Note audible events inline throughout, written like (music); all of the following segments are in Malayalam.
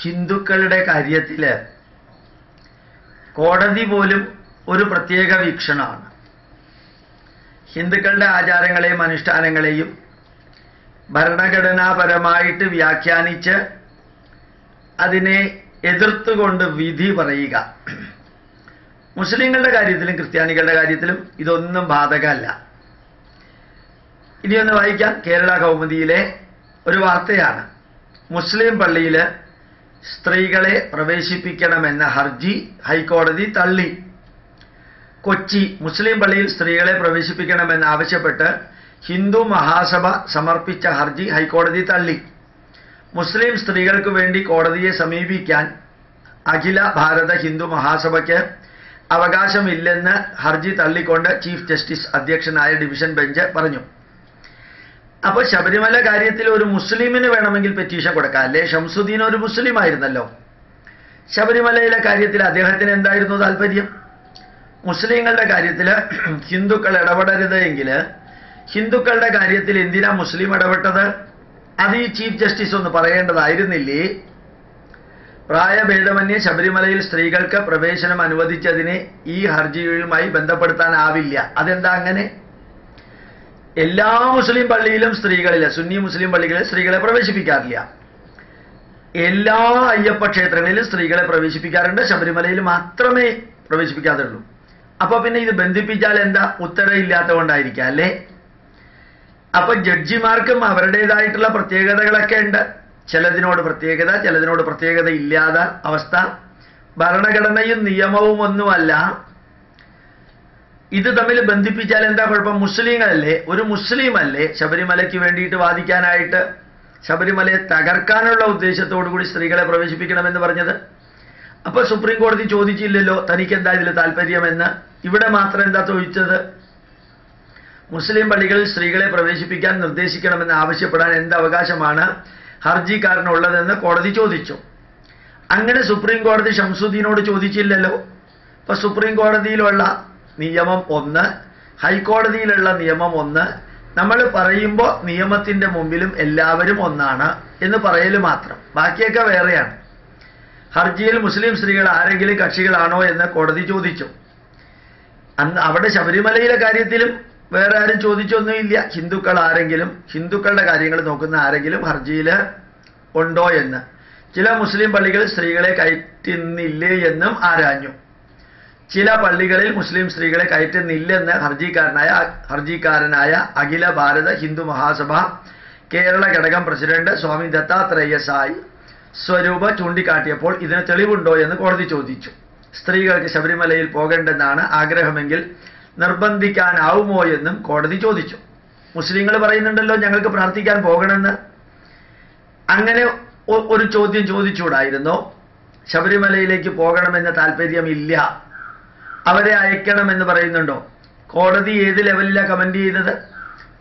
ഹിന്ദുക്കളുടെ കാര്യത്തിൽ കോടതി പോലും ഒരു പ്രത്യേക വീക്ഷണമാണ്. ഹിന്ദുക്കളുടെ ആചാരങ്ങളെയും അനുഷ്ഠാനങ്ങളെയും ഭരണഘടനാപരമായിട്ട് വ്യാഖ്യാനിച്ച് അതിനെ എതിർത്തുകൊണ്ട് വിധി പറയുക. മുസ്ലിങ്ങളുടെ കാര്യത്തിലും ക്രിസ്ത്യാനികളുടെ കാര്യത്തിലും ഇതൊന്നും ബാധകമല്ല. ഇനിയൊന്ന് വായിക്കാം. കേരള കൗമുദിയിലെ ഒരു വാർത്തയാണ്. മുസ്ലിം പള്ളിയിൽ സ്ത്രീകളെ പ്രവേശിപ്പിക്കണമെന്ന ഹർജി ഹൈക്കോടതി തള്ളി. കൊച്ചി മുസ്ലിം പള്ളിയിൽ സ്ത്രീകളെ പ്രവേശിപ്പിക്കണമെന്ന് ആവശ്യപ്പെട്ട് ഹിന്ദു മഹാസഭ സമർപ്പിച്ച ഹർജി ഹൈക്കോടതി തള്ളി. മുസ്ലിം സ്ത്രീകൾക്ക് വേണ്ടി കോടതിയെ സമീപിക്കാൻ അഖില ഭാരത ഹിന്ദു മഹാസഭയ്ക്ക് അവകാശമില്ലെന്ന് ഹർജി തള്ളിക്കൊണ്ട് ചീഫ് ജസ്റ്റിസ് അധ്യക്ഷനായ ഡിവിഷൻ ബെഞ്ച് പറഞ്ഞു. അപ്പോൾ ശബരിമല കാര്യത്തിൽ ഒരു മുസ്ലിമിന് വേണമെങ്കിൽ പെറ്റീഷൻ കൊടുക്കാം. അല്ലേ? ഷംസുദ്ദീൻ ഒരു മുസ്ലിം ആയിരുന്നല്ലോ ശബരിമലയിലെ കാര്യത്തിൽ അദ്ദേഹത്തിന് എന്തായിരുന്നു താല്പര്യം? മുസ്ലിങ്ങളുടെ കാര്യത്തിൽ (clears throat) ഹിന്ദുക്കൾ ഇടപെടരുത് എങ്കിൽ ഹിന്ദുക്കളുടെ കാര്യത്തിൽ എന്തിനാ മുസ്ലിം ഇടപെട്ടത്? അത് ഈ ചീഫ് ജസ്റ്റിസ് ഒന്ന് പറയേണ്ടതായിരുന്നില്ലേ? പ്രായഭേദമന്യേ ശബരിമലയിൽ സ്ത്രീകൾക്ക് പ്രവേശനം അനുവദിച്ചതിനെ ഈ ഹർജിയുമായി ബന്ധപ്പെടുത്താനാവില്ല. അതെന്താ അങ്ങനെ? എല്ലാ മുസ്ലിം പള്ളിയിലും സ്ത്രീകളിലെ സുന്നി മുസ്ലിം പള്ളികളിൽ സ്ത്രീകളെ പ്രവേശിപ്പിക്കാറില്ല. എല്ലാ അയ്യപ്പ ക്ഷേത്രങ്ങളിലും സ്ത്രീകളെ പ്രവേശിപ്പിക്കാറുണ്ട്. ശബരിമലയിൽ മാത്രമേ പ്രവേശിപ്പിക്കാതുള്ളൂ അപ്പൊ പിന്നെ ഇത് ബന്ധിപ്പിച്ചാൽ എന്താ? ഉത്തരവില്ലാത്തതുകൊണ്ടായിരിക്കാം അല്ലേ? അപ്പൊ ജഡ്ജിമാർക്കും അവരുടേതായിട്ടുള്ള പ്രത്യേകതകളൊക്കെ ഉണ്ട്. ചിലതിനോട് പ്രത്യേകത ചിലതിനോട് പ്രത്യേകത ഇല്ലാത്ത അവസ്ഥ. ഭരണഘടനയും നിയമവും ഒന്നുമല്ല. ഇത് തമ്മിൽ ബന്ധിപ്പിച്ചാൽ എന്താ കുഴപ്പം? മുസ്ലിങ്ങളല്ലേ? ഒരു മുസ്ലിം അല്ലേ ശബരിമലയ്ക്ക് വേണ്ടിയിട്ട് വാദിക്കാനായിട്ട്? ശബരിമലയെ തകർക്കാനുള്ള ഉദ്ദേശത്തോടു കൂടി സ്ത്രീകളെ പ്രവേശിപ്പിക്കണമെന്ന് പറഞ്ഞത്? അപ്പൊ സുപ്രീം കോടതി ചോദിച്ചില്ലല്ലോ തനിക്ക് എന്താ ഇതിൽ താല്പര്യമെന്ന് ഇവിടെ മാത്രം എന്താ ചോദിച്ചത്? മുസ്ലിം പള്ളികളിൽ സ്ത്രീകളെ പ്രവേശിപ്പിക്കാൻ നിർദ്ദേശിക്കണമെന്ന് ആവശ്യപ്പെടാൻ എന്ത് അവകാശമാണ് ഹർജിക്കാരനുള്ളതെന്ന് കോടതി ചോദിച്ചു. അങ്ങനെ സുപ്രീം കോടതി ഷംസുദ്ദീനോട് ചോദിച്ചില്ലല്ലോ? അപ്പൊ സുപ്രീം കോടതിയിലുള്ള നിയമം ഒന്ന്. ഹൈക്കോടതിയിലുള്ള നിയമം ഒന്ന്. നമ്മൾ പറയുമ്പോൾ നിയമത്തിന്റെ മുമ്പിലും എല്ലാവരും ഒന്നാണ് എന്ന് പറയൽ മാത്രം. ബാക്കിയൊക്കെ വേറെയാണ്. ഹർജിയിൽ മുസ്ലിം സ്ത്രീകൾ ആരെങ്കിലും കക്ഷികളാണോ എന്ന് കോടതി ചോദിച്ചു. അന്ന് അവിടെ ശബരിമലയിലെ കാര്യത്തിലും വേറെ ആരും ചോദിച്ചൊന്നുമില്ല ഹിന്ദുക്കൾ ആരെങ്കിലും ഹിന്ദുക്കളുടെ കാര്യങ്ങൾ നോക്കുന്ന ആരെങ്കിലും ഹർജിയിൽ ഉണ്ടോ എന്ന്. ചില മുസ്ലിം പള്ളികൾ സ്ത്രീകളെ കയറ്റുന്നില്ലേ എന്നും ആരാഞ്ഞു. ചില പള്ളികളിൽ മുസ്ലിം സ്ത്രീകളെ കയറ്റുന്നില്ലെന്ന് ഹർജിക്കാരനായ ഹർജിക്കാരനായ അഖില ഭാരത ഹിന്ദു മഹാസഭ കേരള ഘടകം പ്രസിഡന്റ് സ്വാമി ദത്താത്രേയ സായി സ്വരൂപ ചൂണ്ടിക്കാട്ടിയപ്പോൾ ഇതിന് തെളിവുണ്ടോ എന്ന് കോടതി ചോദിച്ചു. സ്ത്രീകൾക്ക് ശബരിമലയിൽ പോകേണ്ടെന്നാണ് ആഗ്രഹമെങ്കിൽ നിർബന്ധിക്കാനാവുമോ എന്നും കോടതി ചോദിച്ചു. മുസ്ലിങ്ങൾ പറയുന്നുണ്ടല്ലോ ഞങ്ങൾക്ക് പ്രാർത്ഥിക്കാൻ പോകണമെന്ന്. അങ്ങനെ ഒരു ചോദ്യം ചോദിച്ചുകൂടായിരുന്നു. ശബരിമലയിലേക്ക് പോകണമെന്ന താല്പര്യമില്ല. അവരെ അയക്കണം എന്ന് പറയുന്നുണ്ടോ? കോടതി ഏത് ലെവലിലാണ് കമന്റ് ചെയ്തത്?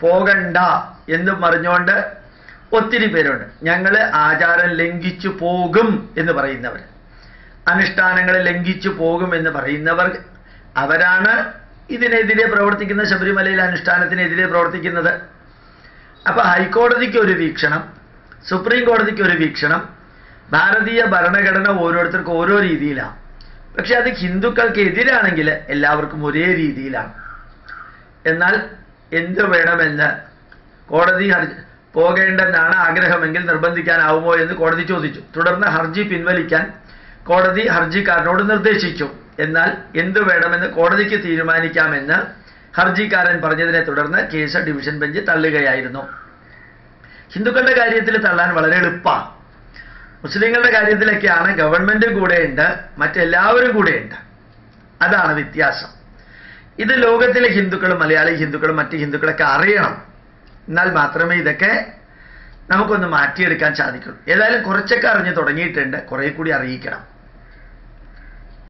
പോകണ്ട എന്ന് പറഞ്ഞുകൊണ്ട് ഒത്തിരി പേരുണ്ട്. ഞങ്ങൾ ആചാരം ലംഘിച്ചു പോകും എന്ന് പറയുന്നവർ അനുഷ്ഠാനങ്ങൾ ലംഘിച്ചു പോകും എന്ന് പറയുന്നവർ അവരാണ് ഇതിനെതിരെ പ്രവർത്തിക്കുന്ന ശബരിമലയിൽ അനുഷ്ഠാനത്തിനെതിരെ പ്രവർത്തിക്കുന്നത്. അപ്പൊ ഹൈക്കോടതിക്ക് ഒരു വീക്ഷണം സുപ്രീം കോടതിക്ക് ഒരു വീക്ഷണം ഭാരതീയ ഭരണഘടന ഓരോരുത്തർക്കും ഓരോ രീതിയിലാണ് പക്ഷെ അത് ഹിന്ദുക്കൾക്ക് എതിരാണെങ്കിൽ എല്ലാവർക്കും ഒരേ രീതിയിലാണ്. എന്നാൽ എന്ത് വേണമെന്ന് കോടതി പോകേണ്ടെന്നാണ് ആഗ്രഹമെങ്കിൽ നിർബന്ധിക്കാനാവുമോ എന്ന് കോടതി ചോദിച്ചു. തുടർന്ന് ഹർജി പിൻവലിക്കാൻ കോടതി ഹർജിക്കാരനോട് നിർദ്ദേശിച്ചു. എന്നാൽ എന്ത് വേണമെന്ന് കോടതിക്ക് തീരുമാനിക്കാമെന്ന് ഹർജിക്കാരൻ പറഞ്ഞതിനെ തുടർന്ന് കേസ് ഡിവിഷൻ ബെഞ്ച് തള്ളുകയായിരുന്നു. ഹിന്ദുക്കളുടെ കാര്യത്തിൽ തള്ളാൻ വളരെ എളുപ്പമാണ് മുസ്ലിങ്ങളുടെ കാര്യത്തിലൊക്കെയാണ് ഗവൺമെന്റ് കൂടെയുണ്ട് മറ്റെല്ലാവരും കൂടെയുണ്ട്. അതാണ് വ്യത്യാസം. ഇത് ലോകത്തിലെ ഹിന്ദുക്കളും മലയാളി ഹിന്ദുക്കളും മറ്റ് ഹിന്ദുക്കളൊക്കെ അറിയണം. എന്നാൽ മാത്രമേ ഇതൊക്കെ നമുക്കൊന്ന് മാറ്റിയെടുക്കാൻ സാധിക്കുള്ളൂ. ഏതായാലും കുറച്ചൊക്കെ അറിഞ്ഞു തുടങ്ങിയിട്ടുണ്ട്. കുറെ കൂടി അറിയിക്കണം.